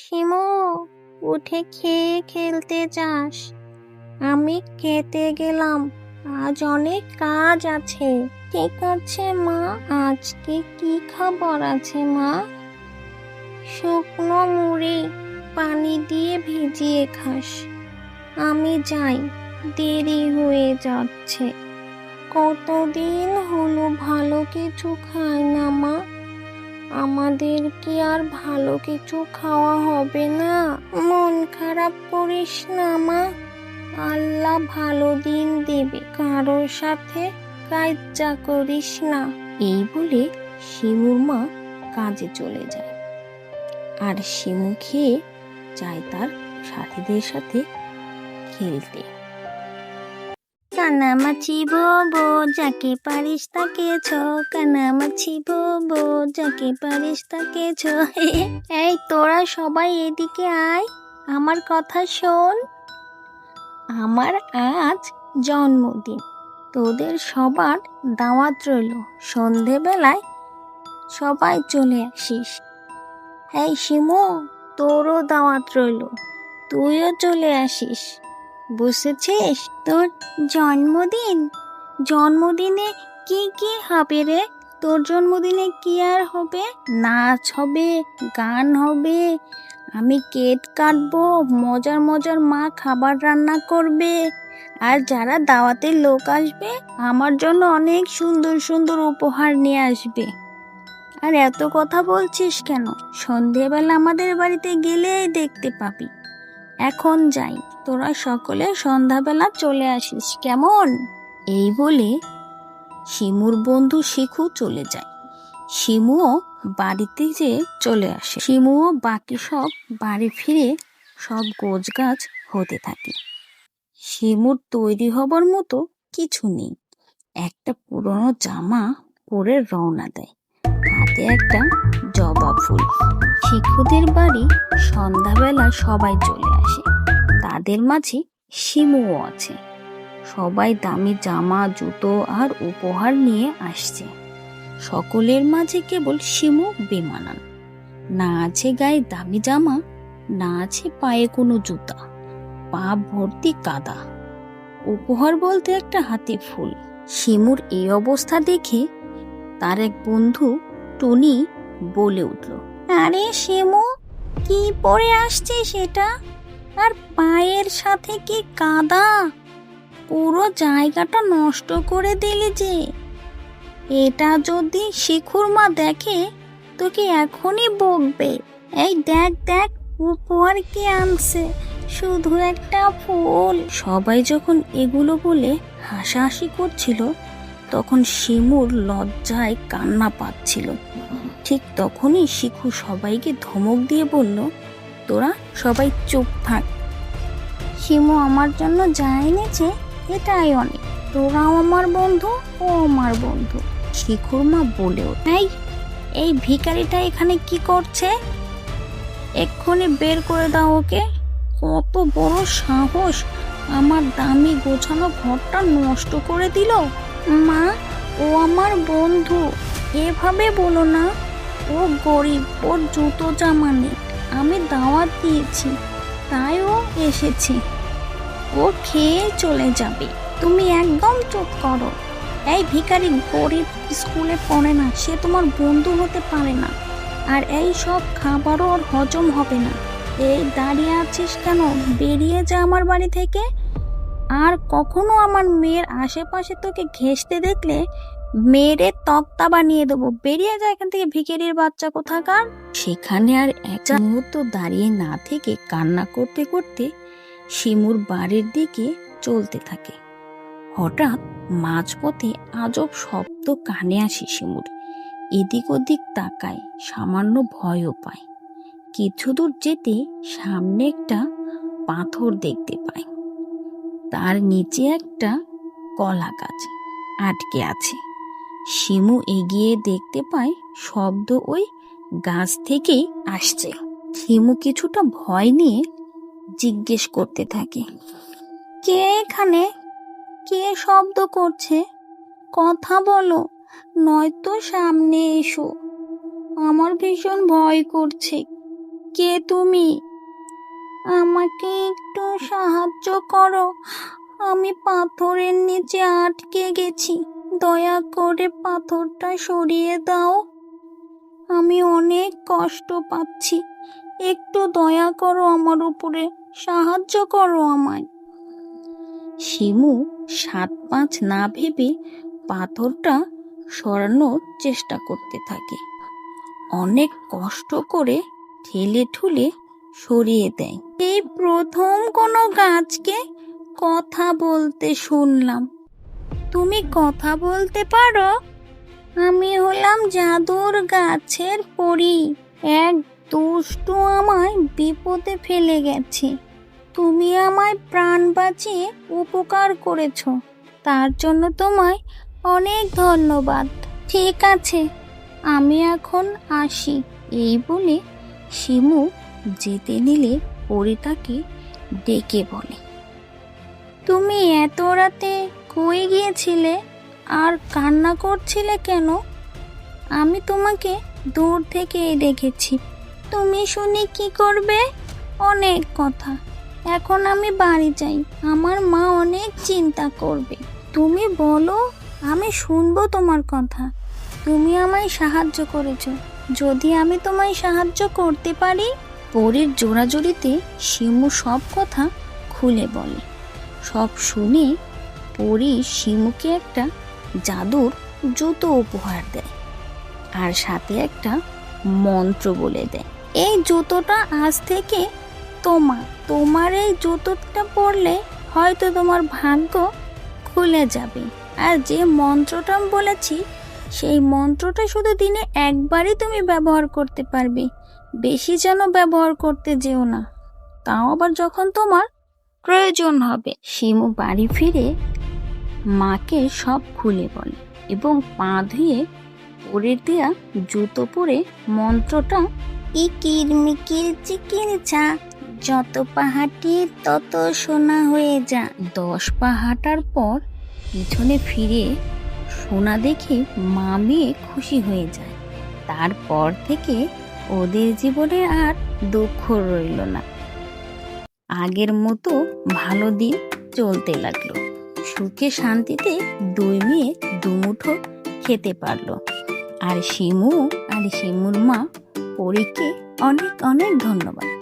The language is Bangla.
শিমু উঠে খেয়ে খেলতে যাস। আমি খেতে গেলাম, আজ অনেক কাজ আছে। ঠিক আছে মা, আজকে কি খাবার আছে মা? শুকনো মুড়ি, পানি দিয়ে ভিজিয়ে খাস। আমি যাই, দেরি হয়ে যাচ্ছে। কতদিন হলো ভালো কিছু খায় না মা? আমাদের কি আর ভালো কিছু খাওয়া হবে না? মন খারাপ করিস না, মা। আল্লাহ ভালো দিন দেবে, কারোর সাথে কাজ্জা করিস না। এই বলে শিমুর মা কাজে চলে যায়। আর শিমু খেয়ে যায় তার সাথীদের সাথে খেলতে। কানামাছি বোবো, যাকে পারিস তাকে ছো। কানামাছি বোবো, যাকে পারিস তাকে ছো। এই, তোরা সবাই এদিকে আয়, আমার কথা শোন। আমার আজ জন্মদিন, তোদের সবার দাওয়াত রইল। সন্ধেবেলায় সবাই চলে আসিস। এই, শিমু, তোরও দাওয়াত রইল, তুইও চলে আসিস। বুঝেছিস? তোর জন্মদিন। জন্মদিনে কি কি হবে রে? তোর জন্মদিনে কি আর হবে? নাচ হবে, গান হবে, আমি কেক কাটবো, মজার মজার মা খাবার রান্না করবে। আর যারা দাওয়াতের লোক আসবে, আমার জন্য অনেক সুন্দর সুন্দর উপহার নিয়ে আসবে। আর এত কথা বলছিস কেন? সন্ধেবেলা আমাদের বাড়িতে গেলেই দেখতে পাবি। এখন যাই। তোরা সকলে সন্ধ্যাবেলা চলে আসিস, কেমন? এই বলে শিমুর বন্ধু শিখু চলে যায়। শিমুও বাড়িতে যে চলে আসে। শিমুও বাকি সব বাড়ি ফিরে সব গোছ গাছ হতে থাকে। শিমুর তৈরি হবার মতো কিছু নেই। একটা পুরনো জামা পরে রওনা দেয়। হাতে একটা জবা ফুল। শিশুদের বাড়ি সন্ধ্যাবেলা সবাই চলে আসে। তাদের মাঝে শিমুও আছে। সবাই দামি জামা, জুতো আর উপহার নিয়ে আসছে। সকলের মাঝে কেবল শিমু বেমানান। না আছে গায়ে দামি জামা, না আছে পায়ে কোনো জুতা। পা ভর্তি কাদা। উপহার বলতে একটা হাতে ফুল। শিমুর এই অবস্থা দেখে তার এক বন্ধু টনি বলে উঠল, আরে শিমু, কি পরে আসছে সেটা? আর পায়ের সাথে কি কাদা? পুরো জায়গাটা নষ্ট করে দিলি যে। এটা যদি শিখুর মা দেখে, তোকে এখনই বকবে। এই দেখ দেখ উপহার কি আনছে? শুধু একটা ফুল। সবাই যখন এগুলো বলে হাসাহাসি করছিল, তখন শিমুর লজ্জায় কান্না পাচ্ছিল। ঠিক তখনই শিখু সবাইকে ধমক দিয়ে বলল তোরা সবাই চুপ থাক। শিমু আমার জন্য যা এনেছে এটাই অনেক। তোরাও আমার বন্ধু, ও আমার বন্ধু। শিখুর মা বলেও এই এই ভিখারিটা এখানে কি করছে? এক্ষুনি বের করে দাও ওকে। কত বড় সাহস। আমার দামি গোছানো ঘরটা নষ্ট করে দিল। মা, ও আমার বন্ধু। এভাবে বলো না। ও গরিব, ওর জুতো জামা নেই। আমি দাওয়াত দিয়েছি তাই ও এসেছে। ও খেয়ে চলে যাবে। তুমি একদম চুপ করো। এই ভিখারি গরিব স্কুলে পড়ে না, সে তোমার বন্ধু হতে পারে না। আর এই সব খাবারও ওর হজম হবে না। এই দাঁড়িয়ে আছিস কেন? বেরিয়ে যা আমার বাড়ি থেকে। আর কখনো আমার মেয়ের আশেপাশে তোকে ঘেঁষতে দেখলে মেরে তক্তা বানিয়ে দেবো। বেরিয়ে যায় এখান থেকে, ভিখারির বাচ্চা কোথাকার? সেখানে আর এক মুহূর্ত দাঁড়িয়ে না থেকে কান্না করতে করতে শিমুর বাড়ির দিকে চলতে থাকে। হঠাৎ মাঝপথে আজব শব্দ কানে আসে শিমুর। এদিক ওদিক তাকায়, সামান্য ভয়ও পায়। কিছু দূর যেতে সামনে একটা পাথর দেখতে পায়। তার নিচে একটা কলা গাছ আটকে আছে। শিমু এগিয়ে দেখতে পায় শব্দ ওই গাছ থেকেই আসছে। শিমু কিছুটা ভয় নিয়ে জিজ্ঞেস করতে থাকে, কে এখানে? কে শব্দ করছে? কথা বলো, নয়তো সামনে এসো। আমার ভীষণ ভয় করছে। কে তুমি? আমাকে একটু সাহায্য করো। আমি পাথরের নিচে আটকে গেছি। দয়া করে পাথরটা সরিয়ে দাও। আমি অনেক কষ্ট পাচ্ছি। একটু দয়া করো আমার উপরে, সাহায্য করো আমায়। শিমু সাত পাঁচ না ভেবে পাথরটা সরানোর চেষ্টা করতে থাকে। অনেক কষ্ট করে ঠেলে ঠুলে সরিয়ে দেয়। এই প্রথম কোনো গাছকে কথা বলতে শুনলাম। তুমি কথা বলতে পারো? আমি হলাম জাদুর গাছের পরি। এক দুষ্টু আমায় বিপদে ফেলে গেছে। তুমি আমায় প্রাণ বাঁচিয়ে উপকার করেছ। তার জন্য তোমায় অনেক ধন্যবাদ। ঠিক আছে, আমি এখন আসি। এই বলে শিমু যেতে নিলে পরি তাকে ডেকে বলে, তুমি এত রাতে কই গিয়েছিলে? আর কান্না করছিলে কেন? আমি তোমাকে দূর থেকে দেখেছি। তুমি শুনি কি করবে? অনেক কথা। এখন আমি বাড়ি যাই। আমার মা অনেক চিন্তা করবে। তুমি বলো, আমি শুনব তোমার কথা। তুমি আমায় সাহায্য করেছ। যদি আমি তোমায় সাহায্য করতে পারি, পরের জোড়াজড়িতে শিমু সব কথা খুলে বলে। সব শুনে পরী শিমুকে একটা জাদুর জুতো উপহার দেয় আর সাথে একটা মন্ত্র বলে দেয়। এই জুতোটা আজ থেকে তোমার তোমার এই জুতোটা পরলে হয়তো তোমার ভাগ্য খুলে যাবে। আর যে মন্ত্রটা বলেছি, সেই মন্ত্রটা শুধু দিনে একবারই তুমি ব্যবহার করতে পারবে। বেশি যেন ব্যবহার করতে যেও না। তাও আবার যখন তোমার প্রয়োজন হবে। শিমু বাড়ি ফিরে মাকে সব খুলে বলে এবং পা ধুয়ে পরে দেয়া জুতো পরে মন্ত্রটা ইকির মিকির চিকির চা যত পাহাটি তত সোনা হয়ে যা। দশ পা হাঁটার পর পিছনে ফিরে সোনা দেখে মা মেয়ে খুশি হয়ে যায়। তারপর থেকে ওদের জীবনে আর দুঃখ রইল না। আগের মতো ভালো দিন চলতে লাগল। সুখে শান্তিতে দুই মেয়ে দুমুঠো খেতে পারল। আর শিমু, আর শিমুর মা পরীকে অনেক অনেক ধন্যবাদ।